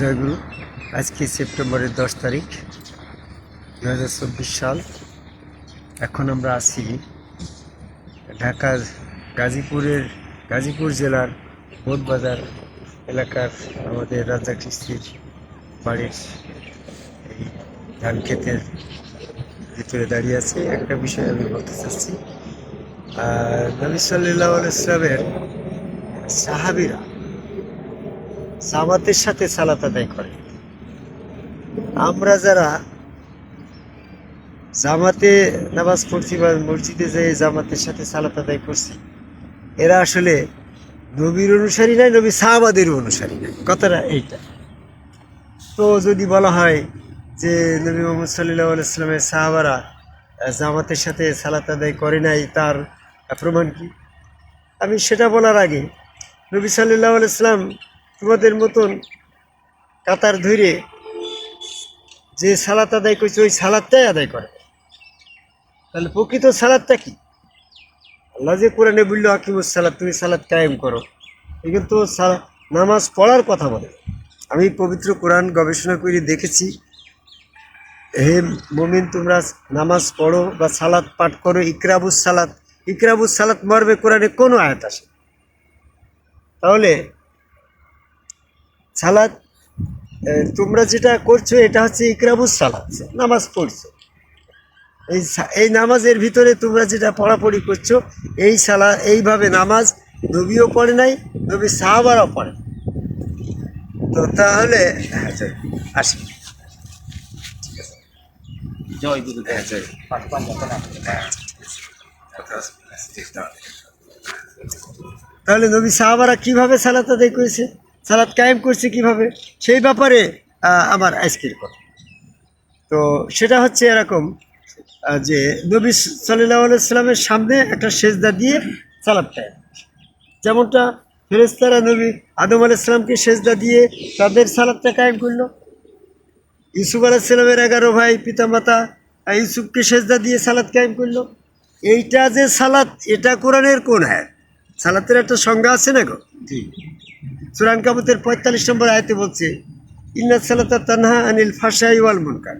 জয়গুরু, আজকে সেপ্টেম্বরের দশ তারিখ দু হাজার চব্বিশ সাল। এখন আমরা আছি ঢাকার গাজীপুরের, গাজীপুর জেলার বোধবাজার এলাকার আমাদের রাজা কিস্তির বাড়ির এই ধান ক্ষেতের ভিতরে দাঁড়িয়ে আছে। একটা বিষয় আমি বলতে চাচ্ছি নবী সাল্লাহ ইসলামের সাহাবিরা জামাতের সাথে সালাত আদায় করে। আমরা যারা জামাতে নামাজ পড়ছি বা মসজিদে যে জামাতের সাথে সালাত আদায় করছি, এরা আসলে নবীর অনুসারী নয় নবী সাহাবাদের অনুসারী নয় কথাটা এইটা। তো যদি বলা হয় যে নবী মোহাম্মদ সাল্লাহ আলাইস্লামের সাহাবারা জামাতের সাথে সালাত আদায় করে নাই, তার প্রমাণ কি? আমি সেটা বলার আগে নবী সাল্লাহ আলাইসলাম তোমাদের মতন কাতার ধরে যে সালাত আদায় করছে, ওই সালাদটাই আদায় করে। তাহলে প্রকৃত সালাদটা কি? আল্লাহ যে কোরআনে বলল, আকিমুস সালাদ তুমি সালাদ কায়েম করো। এ কিন্তু সা- নামাজ পড়ার কথা বলে। আমি পবিত্র কোরআন গবেষণা করে দেখেছি। হে মমিন, তোমরা নামাজ পড়ো বা সালাদ পাঠ করো, ইকরাবুস সালাদ ইকরাবুস সালাদ মর্মে কোরআনে কোনো আয়াত আসে তাহলে সালাদ তোমরা যেটা করছ এটা হচ্ছে ইকরাবুস সালাদ নামাজ পড়ছো। এই এই নামাজের ভিতরে তোমরা যেটা পড়াপড়ি করছ এই সালা এইভাবে নামাজ নবীও পড়ে নাই নবী সাহাবারও পড়ে। তো তাহলে হ্যাঁ, আসি। জয় গুরু হ্যাঁ। তাহলে নবী সাহাবারা কীভাবে সালাত আদায় করেছে? সালাত কায়েম করছে কীভাবে? সেই ব্যাপারে আমার আজকের কথা। তো সেটা হচ্ছে এরকম যে নবী সাল্লাহ সাল্লামের সামনে একটা সেজদা দিয়ে সালাত কায়েম যেমনটা ফেরেস্তারা নবী আদম আলাইসালামকে সেজদা দিয়ে তাদের সালাদটা কায়েম করল। ইউসুফ আলাইসালামের এগারো ভাই পিতামাতা ইউসুফকে সেজদা দিয়ে সালাদ কায়েম করল। এইটা যে সালাত এটা কোরআনের কোন হ্যাঁ সালাতের একটা সংজ্ঞা আছে না গো? সুরান কাবুতের পঁয়তাল্লিশ নম্বর আয়তে বলছে ইন্না সালাতা তানহা আনিল ফাশাই ওয়াল মুনকার।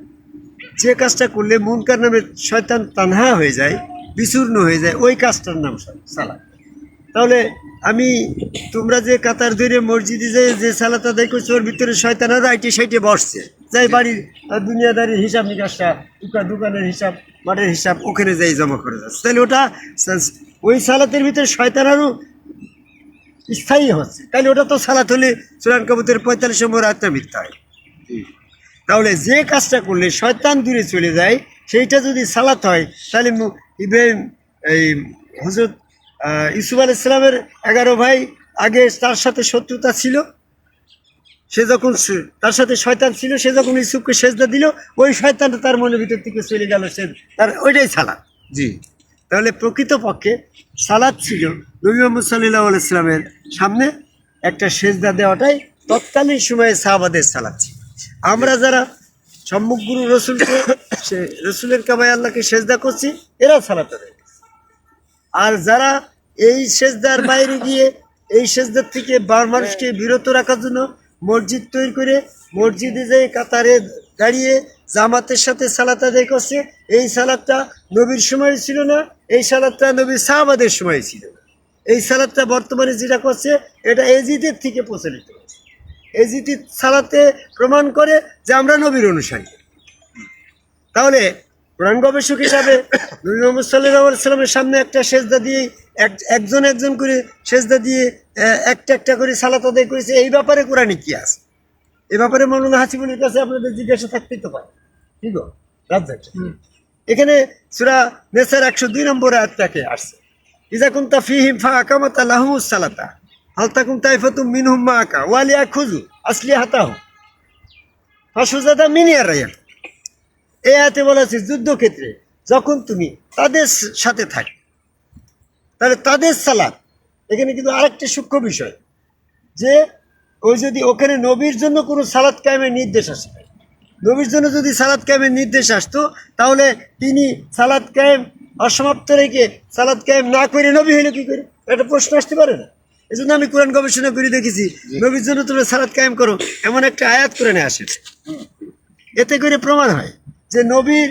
যে কাজটা করলে মুনকার নামে শয়তান তানহা হয়ে যায় বিচূর্ণ হয়ে যায় ওই কাজটার নাম সালাত। তাহলে আমি তোমরা যে কাতার ধরে মসজিদে যে যে সালাত আদায় করছ ওর ভিতরে শয়তানা রাইটে সাইটে বসছে। যাই বাড়ি দুনিয়াদারির হিসাব নিকাশটা দোকান দোকানের হিসাব মাঠের হিসাব ওখানে যাই জমা করে যাচ্ছে তাহলে ওটা ওই সালাতের ভিতরে শয়তান আরও স্থায়ী হচ্ছে। তাহলে ওটা তো সালাত হলে সুরান কবুতের পঁয়তাল্লিশ নম্বর আত্মা মিথ্যা হয়। তাহলে যে কাজটা করলে শয়তান দূরে চলে যায় সেইটা যদি সালাত হয় তাহলে ইব্রাহিম এই হজরত আহ, ইউসুফ ইসলামের এগারো ভাই আগে তার সাথে শত্রুতা ছিল। সে যখন তার সাথে শয়তান ছিল সে যখন ইউসুফকে সেজদা দিল ওই শয়তানটা তার মনের ভিতর থেকে চলে গেল সে তার ওইটাই সালাত। জি। তাহলে প্রকৃতপক্ষে সালাদ ছিল নবী মোহাম্মদ সাল্লাহ আলাইসলামের সামনে একটা সেজদা দেওয়াটাই তৎকালীন সময়ে সাহাবাদের সালাদ ছিল। আমরা যারা সম্মুখ গুরু রসুলকে সে রসুলের কামায় আল্লাহকে সেজদা করছি এরা সালাত আর যারা এই সেজদার বাইরে গিয়ে এই সেজদার থেকে বার মানুষকে বিরত রাখার জন্য মসজিদ তৈরি করে মসজিদে যে কাতারে দাঁড়িয়ে জামাতের সাথে সালাত আদায় করছে। এই সালাদটা নবীর সময় ছিল না, এই সালাদটা নবীর সাহাবাদের সময় ছিল। না এই সালাদটা বর্তমানে যেটা করছে, এটা এজিদের থেকে প্রচলিত। এজিদের সালাতে প্রমাণ করে যে আমরা নবীর অনুসারী। তাহলে কোরআন গবেষক হিসাবে নবী মোহাম্মদ সাল্লাহ সাল্লামের সামনে একটা সেজদা দিয়ে এক একজন একজন করে সেজদা দিয়ে একটা একটা করে সালাত আদায় করেছে। এই ব্যাপারে কোরআনে কি আছে? এই ব্যাপারে মৌলানা হাসিবুলের কাছে আপনাদের জিজ্ঞাসা থাকতেই তো পারে। ঠিক রাজ্জাক এখানে সুরা নেসার একশো দুই নম্বর আয়াতটাকে আসছে। ইজা কুন্তা ফিহিম ফা আকামাতা লাহুমুস সালাতা। হাল তাকুম তাইফাতুম মিনহুম মা আকা ওয়ালিয়া খুজু আসলি হাতাহু ফাসুজাদা মিনিয়ার রায়াক এই আয়াতে বলা আছে যুদ্ধক্ষেত্রে যখন তুমি তাদের সাথে থাকো তাহলে তাদের সালাদ এখানে কিন্তু আরেকটা সূক্ষ্ম বিষয় যে ওই যদি ওখানে নবীর জন্য কোনো সালাদ কায়েমের নির্দেশ আসে, নবীর জন্য যদি সালাদ কায়েমের নির্দেশ আসতো, তাহলে তিনি সালাদ কায়েম অসমাপ্ত রেখে সালাদ কায়েম না করে নবী হইল কি করে? একটা প্রশ্ন আসতে পারে না। এই জন্য আমি কোরআন গবেষণা করে দেখেছি, নবীর জন্য তোমরা সালাদ কায়েম করো, এমন একটা আয়াত করে নিয়ে আসে। এতে করে প্রমাণ হয় যে নবীর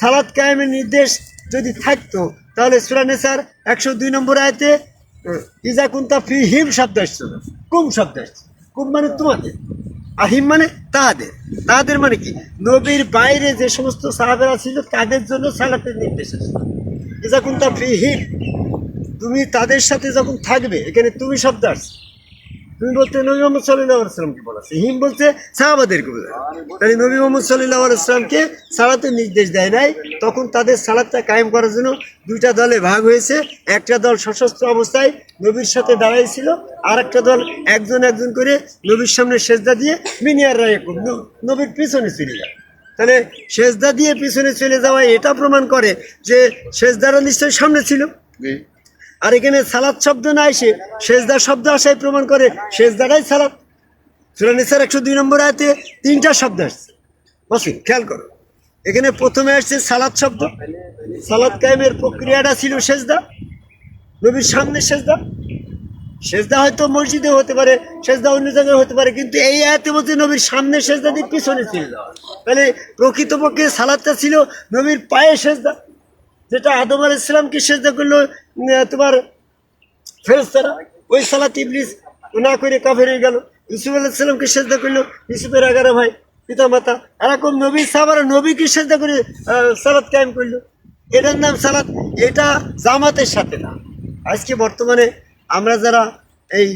সালাদ কায়েমের নির্দেশ যদি থাকতো, তাহলে সুরানেসার একশো দুই নম্বর আয়তে ইজা কুন্তা ফি হিম শব্দ আসছে কুম শব্দ আসছে। কুম মানে তোমাদের। আহিম মানে তাহাদের তাহাদের মানে কি? নবীর বাইরে যে সমস্ত সাহাবেরা ছিল, তাদের জন্য সালাতের নির্দেশ আসছিল ইজা কুন্তা ফি হিম তুমি তাদের সাথে যখন থাকবে, এখানে তুমি শব্দ আসছে। তুমি বলতে নবী মোহাম্মদ সাল্লাহ আসলামকে বলা আছে। হিম বলছে, সাহাবাদেরকে বোঝায় তাহলে নবী মোহাম্মদ সাল্লাহ আসলামকে সালাতের নির্দেশ দেয় নাই। তখন তাদের সালাদটা কায়েম করার জন্য দুইটা দলে ভাগ হয়েছে। একটা দল সশস্ত্র অবস্থায় নবীর সাথে দাঁড়াইছিল আর একটা দল একজন একজন করে নবীর সামনে সেজদা দিয়ে মিনিয়ার রায় নবীর পিছনে চলে যায়। তাহলে সেজদা দিয়ে পিছনে চলে যাওয়া এটা প্রমাণ করে যে সেজদারা নিশ্চয়ই সামনে ছিল। আর এখানে সালাদ শব্দ না এসে সেজদার শব্দ আসাই প্রমাণ করে সেজদারাই সালাদ। সুরানিসার একশো দুই নম্বর আয়তে তিনটা শব্দ আসছে। বসিন খেয়াল করো। এখানে প্রথমে আসছে সালাদ শব্দ। সালাদ কায়েমের প্রক্রিয়াটা ছিল সেজদা। নবীর সামনে সেজদা। সেজদা হয়তো মসজিদে হতে পারে, সেজদা অন্য জায়গায় হতে পারে, কিন্তু এই আয়াতে বলছে নবীর সামনে সেজদা দিয়ে পিছনে ছিল। তাহলে প্রকৃতপক্ষে সালাদটা ছিল নবীর পায়ে সেজদা। যেটা আদম আল ইসলামকে সেজদা করল তোমার ফেরেস্তারা ওই সালাত ইবলিস না করে কাফের হয়ে গেল। ইউসুফ আল্লাহ সাল্লামকে সেজদা করল? ইউসুফের এগারো ভাই পিতা মাতা এরকম নবী, সাহাবারা নবীকে সেজদা করে সালাত কায়েম করল। এটার নাম সালাত, এটা জামাতের সাথে না। আজকে বর্তমানে আমরা যারা এই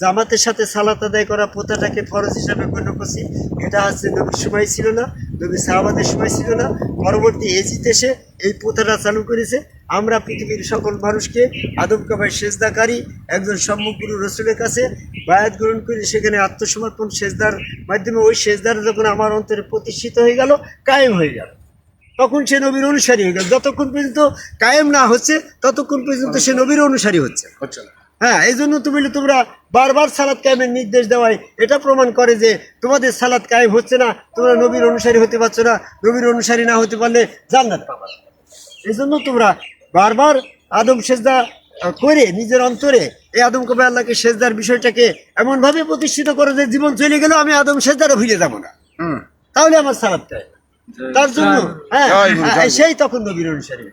জামাতের সাথে সালাত আদায় করা প্রথাটাকে ফরজ হিসাবে গণ্য করছি, এটা হচ্ছে নবীর সময় ছিল না নবী সাহাবাদের সময় ছিল না। পরবর্তী এজিত এসে এই প্রথাটা চালু করেছে। আমরা পৃথিবীর সকল মানুষকে আদম কাবাই সেজদাকারী একজন সম্মুখগুরু রসুলের কাছে বায়াত গ্রহণ করে সেখানে আত্মসমর্পণ সেজদার মাধ্যমে ওই সেজদার যখন আমার অন্তরে প্রতিষ্ঠিত হয়ে গেল, কায়েম হয়ে গেল। তখন সে নবীর অনুসারী হয়ে গেল। যতক্ষণ পর্যন্ত কায়েম না হচ্ছে, ততক্ষণ পর্যন্ত সে নবীর অনুসারী হচ্ছে। হচ্ছে না। হ্যাঁ এই জন্য তুমি তোমরা বারবার সালাদ কায়েমের নির্দেশ দেওয়ায় এটা প্রমাণ করে যে তোমাদের সালাদ কায়েম হচ্ছে না তোমরা নবীর অনুসারী হতে পারছ না নবীর অনুসারী না হতে পারলে জান্নাত পাবা। এই জন্য তোমরা বারবার আদম সেজদা করে নিজের অন্তরে এই আদম কবে আল্লাহকে সেজদার বিষয়টাকে এমনভাবে প্রতিষ্ঠিত করে যে জীবন চলে গেলেও আমি আদম সেজদারও ভুলে যাব না। হুম। তাহলে আমার সালাদ কায়েম। তার জন্য হ্যাঁ হ্যাঁ, সেই তখন নবীর অনুসারী।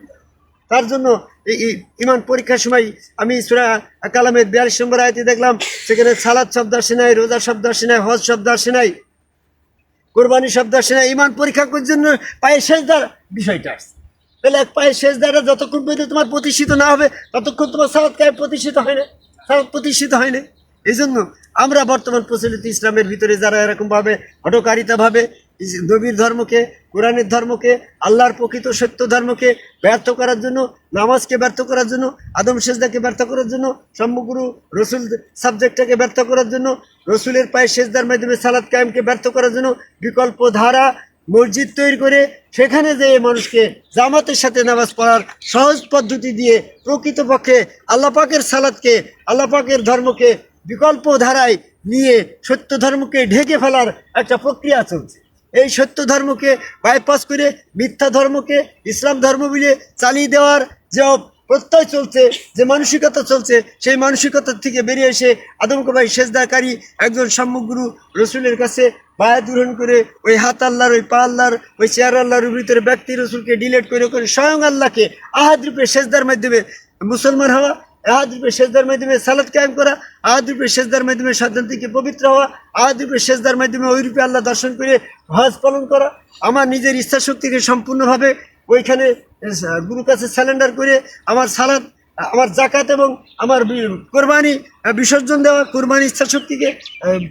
তার জন্য এই ইমান পরীক্ষার সময় আমি সুরা কালামের বিয়াল্লিশ নম্বর আয়তে দেখলাম, সেখানে সালাদ শব্দ আসে নাই, রোজা শব্দ আসে নাই, হজ শব্দ আসে নাই কোরবানি শব্দ আসে নাই, ইমান পরীক্ষা করার জন্য পায়ে শেষদার বিষয়টা আসছে তাহলে এক পায়ে শেষদারা যতক্ষণ পর্যন্ত তোমার প্রতিষ্ঠিত না হবে, ততক্ষণ তোমার সালাদ কায়ে প্রতিষ্ঠিত হয় না। সালাদ প্রতিষ্ঠিত হয় না। এই জন্য আমরা বর্তমান প্রচলিত ইসলামের ভিতরে যারা এরকমভাবে হটকারিতাভাবে নবীর ধর্মকে কোরআনের ধর্মকে, আল্লাহর প্রকৃত সত্য ধর্মকে ব্যর্থ করার জন্য, নামাজকে ব্যর্থ করার জন্য, আদম সেজদাকে ব্যর্থ করার জন্য সমগ্র রসুল সাবজেক্টটাকে ব্যর্থ করার জন্য, রসুলের পায়ে সেজদার মাধ্যমে সালাদ কায়েমকে ব্যর্থ করার জন্য বিকল্প ধারা, মসজিদ তৈরি করে সেখানে যে মানুষকে জামাতের সাথে নামাজ পড়ার সহজ পদ্ধতি দিয়ে প্রকৃতপক্ষে আল্লাহ পাকের সালাদকে আল্লাহ পাকের ধর্মকে বিকল্প ধারায় নিয়ে সত্য ধর্মকে ঢেকে ফেলার একটা প্রক্রিয়া চলছে। এই সত্য ধর্মকে বাইপাস করে মিথ্যা ধর্মকে ইসলাম ধর্ম বলে চালিয়ে দেওয়ার যে প্রত্যয় চলছে, যে মানসিকতা চলছে, সেই মানসিকতা থেকে বেরিয়ে এসে আদমকবাই সেজদাকারী একজন সম্মুখগুরু রসুলের কাছে বায়াত গ্রহণ করে ওই হাত আল্লাহর, ওই পা আল্লাহর, ওই চেয়ার আল্লাহর ভিতরে ব্যক্তি রসুলকে ডিলেট করে করে স্বয়ং আল্লাহকে আহাদ রূপে সেজদার মাধ্যমে মুসলমান হওয়া আহাদ রূপে সেজদার মাধ্যমে সালাদ কায়েম করা, আহাদ রূপে সেজদার মাধ্যমে সাধারণ থেকে পবিত্র হওয়া, আহাদ রূপে সেজদার মাধ্যমে ওই রূপে আল্লাহ দর্শন করে হজ পালন করা। আমার নিজের ইচ্ছা শক্তিকে সম্পূর্ণভাবে ওইখানে গুরু কাছে স্যালেন্ডার করে আমার সালাদ আমার জাকাত এবং আমার কোরবানি বিসর্জন দেওয়া, কোরবানি ইচ্ছা শক্তিকে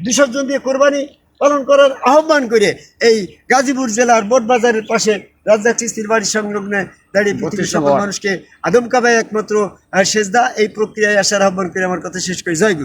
বিসর্জন দিয়ে কোরবানি পালন করার আহ্বান করে এই গাজীপুর জেলার বোটবাজারের পাশে রাজ্জাক চিস্তির বাড়ি সংলগ্নে দাঁড়িয়ে পৃথিবীর সকল মানুষকে আদম কাবায় একমাত্র শেষদা সেজদা। এই প্রক্রিয়ায় আসার আহ্বান করে আমার কথা শেষ করে। জয় গুরু।